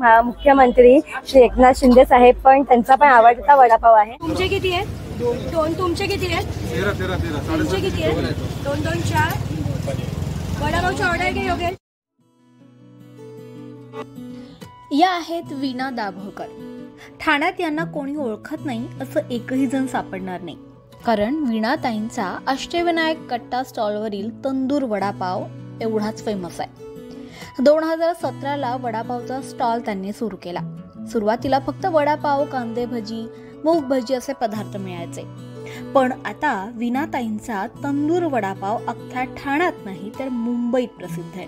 मुख्यमंत्री श्री एकनाथ शिंदे साहेब पण त्यांचा पण आवडता वडापाव आहे. तुमचे किती आहेत? दोन तुमचे किती आहेत? तेरा तेरा तेरा. तुमचे किती आहेत? दोन दोन चार. वडापावची ऑर्डर घे योगेश? या आहेत वीणा दाभोळकर. ठाण्यात यांना कोणी ओळखत नाही असं एकही जण सापडणार नाही. कारण वीणाताईंचा अष्टविनायक कट्टा स्टॉलवरील तंदूर वडापाव एवढाच फेमस आहे. दोन हजार सतराला वडापावचा स्टॉल त्यांनी सुरू केला. सुरुवातीला फक्त वडापाव कांदे भजी मूग भजी असे पदार्थ मिळायचे. पण आता विनाताईंचा तंदूर वडापाव अख्ख्या ठाण्यात नाही तर मुंबईत प्रसिद्ध आहे.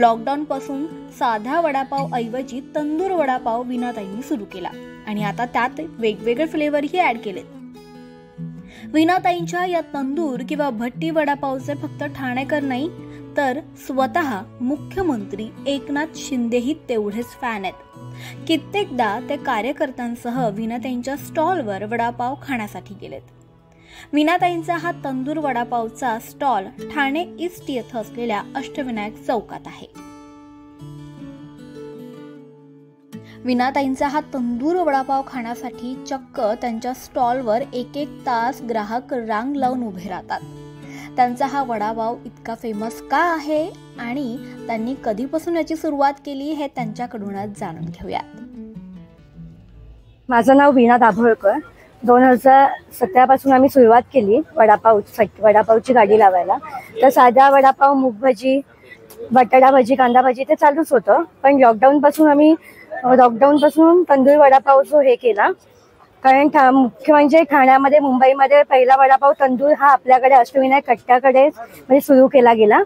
लॉकडाऊन पासून साधा वडापाव ऐवजी तंदूर वडापाव विनाताईंनी सुरू केला. आणि आता त्यात वेगवेगळे फ्लेवरही ऍड केलेत. विनाताईंच्या या तंदूर किंवा भट्टी वडापावचे फक्त ठाणेकर नाही तर स्वतः मुख्यमंत्री एकनाथ शिंदेही तेवढेच फॅन आहेत. कित्येकदा ते कार्यकर्त्यांसह विनाताईंच्या स्टॉलवर वडापाव खाण्यासाठी गेलेत. विनाताईंचा हा तंदूर वडापावचा स्टॉल ठाणे ईस्ट येथे असलेल्या अष्टविनायक चौकात आहे. विनाताईंचा हा तंदूर वडापाव खाण्यासाठी चक्क त्यांच्या स्टॉलवर एक एक तास ग्राहक रांग लावून उभे राहतात. त्यांचा हा वडापाव इतका फेमस का आहे? आणि त्यांनी कधीपासून याची सुरुवात केली हे त्यांच्याकडूनच जाणून घेऊयात. माझं नाव वीणा दाभोळकर. दोन हजार सतरापासून आम्ही सुरुवात केली वडापाव वडापावची गाडी लावायला. तर साधा वडापाव मूग भाजी बटाटा भाजी कांदा भाजी ते चालूच होतं. पण लॉकडाऊनपासून आम्ही लॉकडाऊनपासून तंदूर वडापाव जो हे केला कारण मुख्य म्हणजे ठाण्यामध्ये मुंबईमध्ये पहिला वडापाव तंदूर हा आपल्याकडे अष्टविनायक कट्ट्याकडे म्हणजे सुरू केला गेला.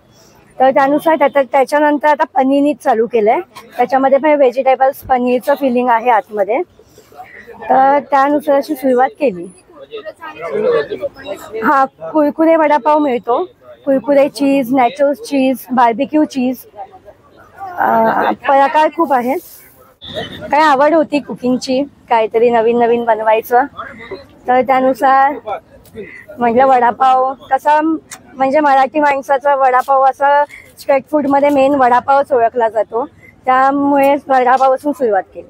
तर त्यानुसार त्याच्या त्याच्यानंतर आता पनीरनीच चालू केलंय. त्याच्यामध्ये पण व्हेजिटेबल्स पनीरचं फिलिंग आहे आतमध्ये. तर त्यानुसार अशी सुरुवात केली. हा कुरकुरे वडापाव मिळतो. Kurkure cheese natural cheese barbecue cheese प्रकार खूप आहेत. काय आवड होती कुकिंगची? काहीतरी नवीन नवीन बनवायचं. तर त्यानुसार म्हटलं वडापाव. कसा म्हणजे मराठी माणसाचा वडापाव असा स्ट्रीट फूडमध्ये मेन वडापावच ओळखला जातो. त्यामुळे वडापावपासून सुरुवात केली.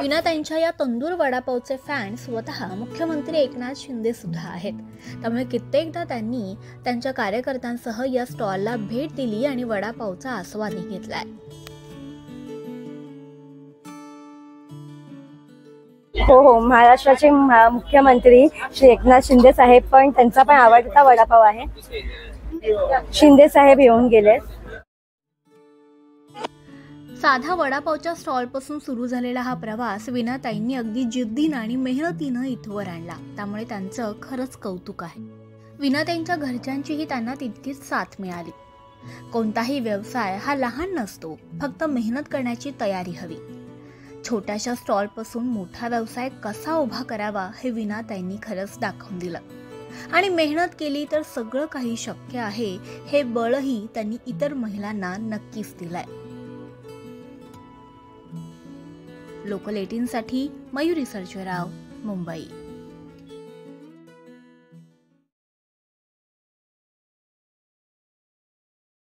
विनाताईंच्या या तंदूर वडापावचे फॅन स्वतः मुख्यमंत्री एकनाथ शिंदे सुद्धा आहेत. त्यामुळे कित्येकदा त्यांनी त्यांच्या कार्यकर्त्यांसह या स्टॉलला भेट दिली आणि वडापावचा आस्वादही घेतलाय. हो हो. महाराष्ट्राचे मुख्यमंत्री श्री एकनाथ शिंदे साहेब पण त्यांचा पण आवडता वडापाव आहे. शिंदे साहेब येऊन गेले. साधा वडापावच्या स्टॉलपासून सुरू झालेला हा प्रवास विनाताईंनी अगदी जिद्दीनं आणि मेहनतीनं इथवर आणला. त्यामुळे त्यांचं खरंच कौतुक आहे. विनाताईंच्या घरच्यांचीही त्यांना तितकीच साथ मिळाली. कोणताही व्यवसाय हा लहान नसतो. फक्त मेहनत करण्याची तयारी हवी. छोट्याशा स्टॉलपासून मोठा व्यवसाय कसा उभा करावा हे विना त्यांनी खरंच दाखवून दिलं. आणि मेहनत केली तर सगळं काही शक्य आहे हे बळही त्यांनी इतर महिलांना नक्कीच दिलंय. लोकल एटीनसाठी मयुरी सर्जराव मुंबई.